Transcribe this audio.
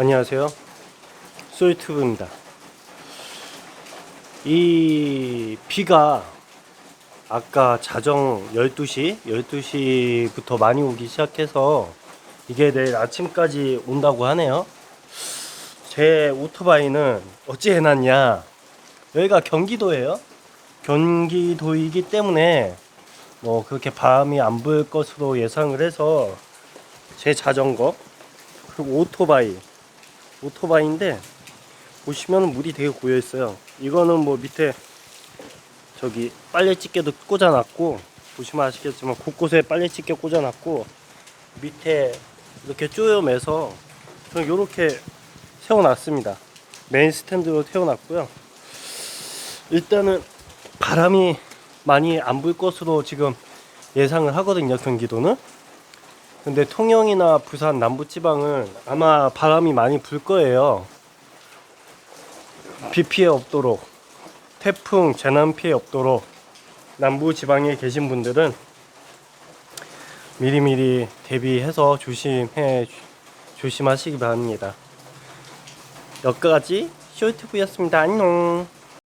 안녕하세요. 소유튜브입니다. 이 비가 아까 자정 12시, 12시부터 많이 오기 시작해서 이게 내일 아침까지 온다고 하네요. 제 오토바이는 어찌 해놨냐. 여기가 경기도예요. 경기도이기 때문에 뭐 그렇게 바람이 안 불 것으로 예상을 해서 제 자전거 그리고 오토바이 오토바이인데 보시면 물이 되게 고여 있어요. 이거는 뭐 밑에 저기 빨래집게도 꽂아놨고 보시면 아시겠지만 곳곳에 빨래집게 꽂아놨고 밑에 이렇게 쪼여매서 저는 이렇게 세워놨습니다. 메인 스탠드로 세워놨고요. 일단은 바람이 많이 안 불 것으로 지금 예상을 하거든요. 경기도는. 근데 통영이나 부산 남부지방은 아마 바람이 많이 불 거예요. 비 피해 없도록 태풍 재난 피해 없도록 남부 지방에 계신 분들은 미리미리 대비해서 조심해 조심하시기 바랍니다. 여기까지 쇼유튜브였습니다. 안녕.